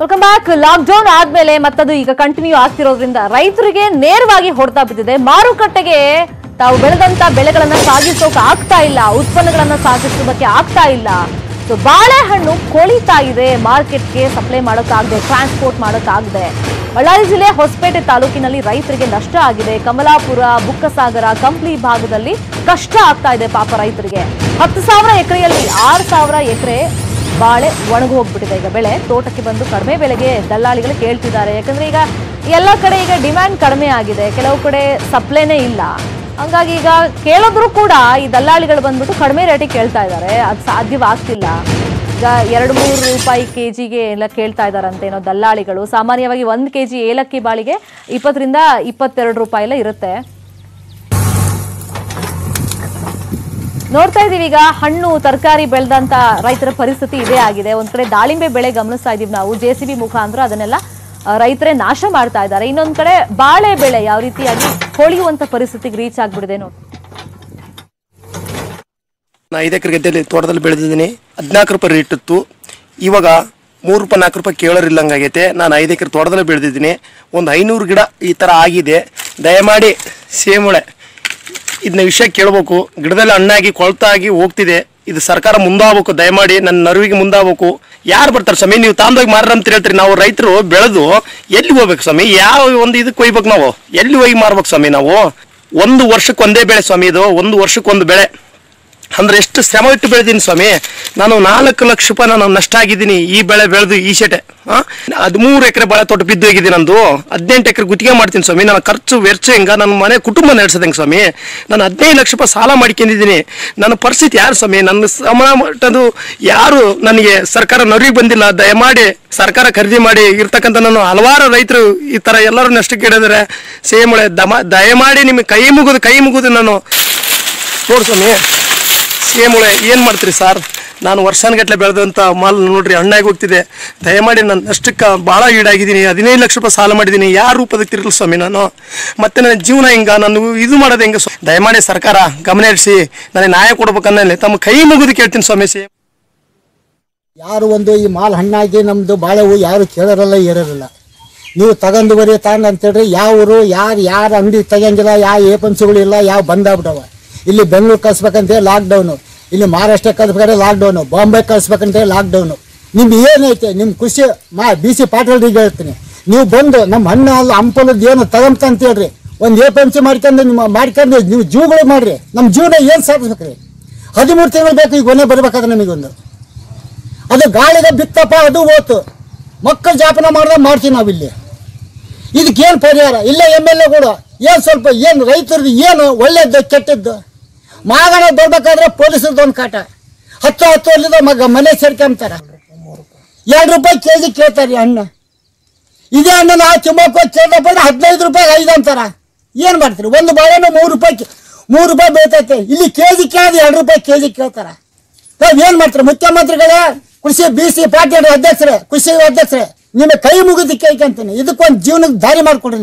Welcome back lockdown ಆದ್ಮೇಲೆ ಮತ್ತದು ಈಗ ಕಂಟಿನ್ಯೂ ಆಗ್ತಿರೋದ್ರಿಂದ ರೈತರಿಗೆ ನೇರವಾಗಿ ಹೊಡೆತಾ ಬಿದ್ದಿದೆ. ಮಾರುಕಟ್ಟೆಗೆ ತಾವು ಬೆಳೆದಂತ ಬೆಳೆಗಳನ್ನ ಸಾಗಿಸೋಕೆ ಆಗ್ತಾ ಇಲ್ಲ. ಉತ್ಪನ್ನಗಳನ್ನ ಸಾಗಿಸೋದಕ್ಕೆ ಆಗ್ತಾ ಇಲ್ಲ. ಸೊ ಬಾಳೆಹಣ್ಣು ಕೊಳಿತಾ ಇದೆ. ಮಾರ್ಕೆಟ್ಗೆ ಸಪ್ಲೈ ಮಾಡೋಕ್ಕಾಗದೆ ಟ್ರಾನ್ಸ್ಪೋರ್ಟ್ ಮಾಡೋಕ್ಕಾಗದೆ ಬಳ್ಳಾರಿ ಜಿಲ್ಲೆ ಹೊಸಪೇಟೆ ತಾಲೂಕಿನಲ್ಲಿ ರೈತರಿಗೆ ನಷ್ಟ ಆಗಿದೆ. ಕಮಲಾಪುರ, ಬುಕ್ಕಸಾಗರ, ಕಂಪ್ಲಿ ಭಾಗದಲ್ಲಿ ಕಷ್ಟ ಆಗ್ತಾ ಇದೆ ಪಾಪ ರೈತರಿಗೆ. ಹತ್ತು ಸಾವಿರ ಎಕರೆಯಲ್ಲಿ ಆರು ಸಾವಿರ ಎಕರೆ ಬಾಳೆ ಒಣಗಿ ಹೋಗ್ಬಿಟ್ಟಿದೆ. ಈಗ ಬೆಳೆ ತೋಟಕ್ಕೆ ಬಂದು ಕಡಿಮೆ ಬೆಲೆಗೆ ದಲ್ಲಾಳಿಗಳು ಕೇಳ್ತಿದ್ದಾರೆ. ಯಾಕಂದ್ರೆ ಈಗ ಎಲ್ಲ ಕಡೆ ಈಗ ಡಿಮ್ಯಾಂಡ್ ಕಡಿಮೆ ಆಗಿದೆ. ಕೆಲವು ಕಡೆ ಸಪ್ಲೈನೇ ಇಲ್ಲ. ಹಂಗಾಗಿ ಈಗ ಕೇಳಿದ್ರು ಕೂಡ ಈ ದಲ್ಲಾಳಿಗಳು ಬಂದ್ಬಿಟ್ಟು ಕಡಿಮೆ ರೇಟಿಗೆ ಕೇಳ್ತಾ ಇದ್ದಾರೆ. ಅದು ಸಾಧ್ಯವಾಗ್ತಿಲ್ಲ. ಈಗ ಎರಡು ಮೂರು ರೂಪಾಯಿ ಕೆ ಜಿಗೆ ಎಲ್ಲ ಕೇಳ್ತಾ ಇದ್ದಾರಂತೆ ಏನೋ ದಲ್ಲಾಳಿಗಳು. ಸಾಮಾನ್ಯವಾಗಿ ಒಂದು ಕೆ ಜಿ ಏಲಕ್ಕಿ ಬಾಳಿಗೆ ಇಪ್ಪತ್ತರಿಂದ ಇಪ್ಪತ್ತೆರಡು ರೂಪಾಯಿ ಎಲ್ಲ ಇರುತ್ತೆ. ನೋಡ್ತಾ ಇದೀವಿ ಈಗ ಹಣ್ಣು, ತರಕಾರಿ ಬೆಳೆದಂತ ರೈತರ ಪರಿಸ್ಥಿತಿ ಇದೇ ಆಗಿದೆ. ಒಂದ್ ಕಡೆ ದಾಳಿಂಬೆ ಬೆಳೆ ಗಮನಿಸ್ತಾ ಇದೀವಿ ನಾವು. ಜೆ ಸಿ ಬಿ ಮುಖಾಂತರ ಅದನ್ನೆಲ್ಲ ರೈತರೇ ನಾಶ ಮಾಡ್ತಾ ಇದ್ದಾರೆ. ಇನ್ನೊಂದ್ ಕಡೆ ಬಾಳೆ ಬೆಳೆ ಯಾವ ರೀತಿಯಾಗಿ ಹೊಳೆಯುವಂತ ಪರಿಸ್ಥಿತಿಗೆ ರೀಚ್ ಆಗ್ಬಿಡಿದೆ ನೋಡಿ. ನಾ ಐದು ಎಕರೆ ಗದ್ದೆಯಲ್ಲಿ ತೋಟದಲ್ಲಿ ಬೆಳೆದಿದ್ದೀನಿ. ಹದಿನಾಲ್ಕು ರೂಪಾಯಿ ರೇಟ್ ಇತ್ತು. ಇವಾಗ ಮೂರು ರೂಪಾಯಿ, ನಾಲ್ಕು ರೂಪಾಯಿ ಕೇಳೋರಿಲ್ಲಂಗಾಗೈತೆ. ನಾನು ಐದು ಎಕರೆ ತೋಟದಲ್ಲಿ ಬೆಳೆದಿದ್ದೀನಿ. ಒಂದು ಐನೂರು ಗಿಡ ಈ ತರ ಆಗಿದೆ. ದಯಮಾಡಿ, ಸೇಮಳೆ. ಇದನ್ನ ವಿಷಯ ಕೇಳಬೇಕು. ಗಿಡದಲ್ಲಿ ಹಣ್ಣಾಗಿ, ಕೊಳ್ತಾಗಿ ಹೋಗ್ತಿದೆ. ಇದು ಸರ್ಕಾರ ಮುಂದಾಗಬೇಕು. ದಯಮಾಡಿ ನನ್ನ ನರುವಿಗೆ ಮುಂದಾಗಬೇಕು. ಯಾರು ಬರ್ತಾರೆ ಸ್ವಾಮಿ? ನೀವು ತಾಂದೋಗಿ ಮಾರ್ರ ಅಂತ ಹೇಳ್ತೀರಿ. ನಾವು ರೈತರು ಬೆಳೆದು ಎಲ್ಲಿ ಹೋಗ್ಬೇಕು ಸ್ವಾಮಿ? ಯಾವ ಒಂದು ಇದಕ್ಕೆ ಒಯ್ಬೇಕು ನಾವು? ಎಲ್ಲಿ ಹೋಗಿ ಮಾರ್ಬೇಕು ಸ್ವಾಮಿ ನಾವು? ಒಂದು ವರ್ಷಕ್ಕೆ ಒಂದೇ ಬೆಳೆ ಸ್ವಾಮಿ ಇದು. ಒಂದು ವರ್ಷಕ್ಕೆ ಒಂದು ಬೆಳೆ. ಅಂದ್ರೆ ಎಷ್ಟು ಶ್ರಮ ಇಟ್ಟು ಬೆಳೆದೀನಿ ಸ್ವಾಮಿ. ನಾನು ನಾಲ್ಕು ಲಕ್ಷ ರೂಪಾಯಿ ನಾನು ನಷ್ಟ ಆಗಿದ್ದೀನಿ ಈ ಬೆಳೆ ಬೆಳೆದು ಈ ಶೆಟೆ ಹದಿಮೂರು ಎಕರೆ ಬಾಳೆ ತೋಟ ಬಿದ್ದು ಹೋಗಿದೆ ನಂದು. ಹದಿನೆಂಟು ಎಕರೆ ಗುತ್ತಿಗೆ ಮಾಡ್ತೀನಿ ಸ್ವಾಮಿ. ನನ್ನ ಖರ್ಚು ವೆಚ್ಚ ಹೆಂಗ? ನನ್ನ ಮನೆ ಕುಟುಂಬ ನಡೆಸದಂಗೆ ಸ್ವಾಮಿ? ನಾನು ಹದಿನೈದು ಲಕ್ಷ ರೂಪಾಯಿ ಸಾಲ ಮಾಡ್ಕೊಂಡಿದ್ದೀನಿ. ನನ್ನ ಪರಿಸ್ಥಿತಿ ಯಾರು ಸ್ವಾಮಿ? ನನ್ನ ಸಮ ಮಟ್ಟದು ಯಾರು ನನಗೆ ಸರ್ಕಾರ ನರಿಗೆ ಬಂದಿಲ್ಲ. ದಯಮಾಡಿ ಸರ್ಕಾರ ಖರೀದಿ ಮಾಡಿ ಇರ್ತಕ್ಕಂಥ ನಾನು ಹಲವಾರು ರೈತರು ಈ ಥರ ಎಲ್ಲರೂ ನಷ್ಟಕ್ಕೆ ಇಡಿದ್ರೆ ಸೇಮಳೆ, ದಮ, ದಯಮಾಡಿ ನಿಮಗೆ ಕೈ ಮುಗಿದು ಕೈ ಮುಗಿದು ನಾನು ನೋಡಿ ಸ್ವಾಮಿ. ಸೇಮುಳೆ, ಏನು ಮಾಡ್ತೀರಿ ಸರ್? ನಾನು ವರ್ಷಾನುಗಟ್ಟಲೆ ಬೆಳೆದಂಥ ಮಾಲ್ ನೋಡ್ರಿ, ಹಣ್ಣಾಗಿ ಹೋಗ್ತಿದೆ. ದಯಮಾಡಿ ನಾನು ಅಷ್ಟಕ್ಕೆ ಭಾಳ ಈಡಾಗಿದ್ದೀನಿ. ಹದಿನೈದು ಲಕ್ಷ ರೂಪಾಯಿ ಸಾಲ ಮಾಡಿದ್ದೀನಿ. ಯಾರು ರೂಪದಕ್ಕೆ ತಿರ್ಗಲ್ಲ ಸ್ವಾಮಿ ನಾನು? ಮತ್ತೆ ನನ್ನ ಜೀವನ ಹಿಂಗೆ? ನಾನು ಇದು ಮಾಡೋದು ಹೆಂಗೆ? ದಯಮಾಡಿ ಸರ್ಕಾರ ಗಮನ ಹರಿಸಿ ನನಗೆ ನ್ಯಾಯ ಕೊಡ್ಬೇಕನ್ನಲೆ ತಮ್ಮ ಕೈ ಮುಗಿದು ಕೇಳ್ತೀನಿ ಸ್ವಾಮಿ ಸಿ. ಯಾರು ಒಂದು ಈ ಮಾಲ್ ಹಣ್ಣಾಗಿ ನಮ್ಮದು ಬಾಳೆ ಹೂ ಯಾರು ಕೇಳೋರಲ್ಲ ಏರಲ್ಲ ನೀವು ತಗೊಂಡು ಬರೀ ತಗೊಂಡು ಅಂತೇಳಿ ಯಾವ ಊರು, ಯಾರು ಯಾರು ಅಂಗಡಿ ತೆಗಿಯಂಗಿಲ್ಲ, ಯಾವ ಏಪನ್ಸಿಗಳು ಇಲ್ಲ, ಯಾವ ಬಂದಾಗ್ಬಿಟ್ಟವ ಇಲ್ಲಿ ಬೆಂಗಳೂರು ಕಳಿಸ್ಬೇಕಂತ ಲಾಕ್ಡೌನು ಇಲ್ಲಿ ಮಹಾರಾಷ್ಟ್ರ ಕಳ್ಸ್ಬೇಕಾದ್ರೆ ಲಾಕ್ಡೌನು ಬಾಂಬೆ ಕಳ್ಸ್ಬೇಕಂತ ಲಾಕ್ಡೌನು ನಿಮ್ಗೆ ಏನೈತೆ ನಿಮ್ಮ ಖುಷಿ? ಮಾ ಬಿ ಸಿ ಪಾಟೀಲ್ರಿಗೆ ಹೇಳ್ತೀನಿ. ನೀವು ಬಂದು ನಮ್ಮ ಹಣ್ಣು ಅಲ್ಲ ಹಂಪಲದ್ದು ಏನು ತಗೊಂತ ಅಂತ ಹೇಳ್ರಿ. ಒಂದು ಎ ಪಿ ಎಂ ಸಿ ಮಾಡ್ಕೊಂಡು ನಿಮ್ಮ, ಮಾಡ್ಕೊಂಡು ನೀವು ಜೀವಗಳು ಮಾಡ್ರಿ. ನಮ್ಮ ಜೀವನ ಏನು ಸಾಧಿಸ್ಬೇಕ್ರಿ ಹದಿಮೂರು ತಿಂಗಳು ಬೇಕು, ಈಗ ಕೊನೆ ಬರ್ಬೇಕಾದ್ರೆ ನಮಗೊಂದು ಅದು ಗಾಳಿಗೆ ಬಿತ್ತಪ್ಪ, ಅದು ಓತು ಮಕ್ಕಳು ಜಾಪನ ಮಾಡ್ದ ಮಾಡ್ತೀವಿ ನಾವಿಲ್ಲಿ ಇದಕ್ಕೇನು ಪರಿಹಾರ? ಇಲ್ಲ ಎಂ ಎಲ್ ಎ ಕೂಡ. ಏನು ಸ್ವಲ್ಪ, ಏನು ರೈತರದ್ದು ಏನು ಒಳ್ಳೆಯದ್ದು ಕೆಟ್ಟದ್ದು? ಮಾಗಣ ಬರ್ಬೇಕಾದ್ರೆ ಪೊಲೀಸರದ್ದು ಒಂದು ಕಾಟ. ಹತ್ತು ಹತ್ತು ಅಲ್ಲಿದ ಮಗ ಮನೆ ಸೇರ್ಕೊಂತಾರ ಎರಡು ರೂಪಾಯಿ ಕೆ ಜಿ ಕೇಳ್ತಾರೆ ಹಣ್ಣು ಇದೇ ಹಣ್ಣು ನಾವು ತಿಮ್ಮಕ್ಕ ಕೇಳ್ದಪ್ಪ ಅಂದ್ರೆ ಹದಿನೈದು ರೂಪಾಯಿ ಐದು ಅಂತಾರ. ಏನು ಮಾಡ್ತೀರಿ? ಒಂದು ಬಾಳೆನೂ ಮೂರು ರೂಪಾಯಿ ಮೂರು ರೂಪಾಯಿ ಬೀಳ್ತೈತೆ ಇಲ್ಲಿ ಕೆ ಜಿ ಕೇಳಿದ್ರೆ ಎರಡು ರೂಪಾಯಿ ಕೆ ಜಿ ಕೇಳ್ತಾರ ಏನ್ ಮಾಡ್ತಾರೆ? ಮುಖ್ಯಮಂತ್ರಿಗಳೇ, ಕೃಷಿ ಬಿ ಸಿ ಪಾಟೀಲ್ ಅಧ್ಯಕ್ಷರೇ, ಕೃಷಿ ಅಧ್ಯಕ್ಷರೇ, ನಿಮ್ಮ ಕೈ ಮುಗಿದು ಕೇಳ್ಕೊಂತೀನಿ. ಇದಕ್ಕೊಂದು ಜೀವನಕ್ಕೆ ದಾರಿ ಮಾಡ್ಕೊಡ್ರಿ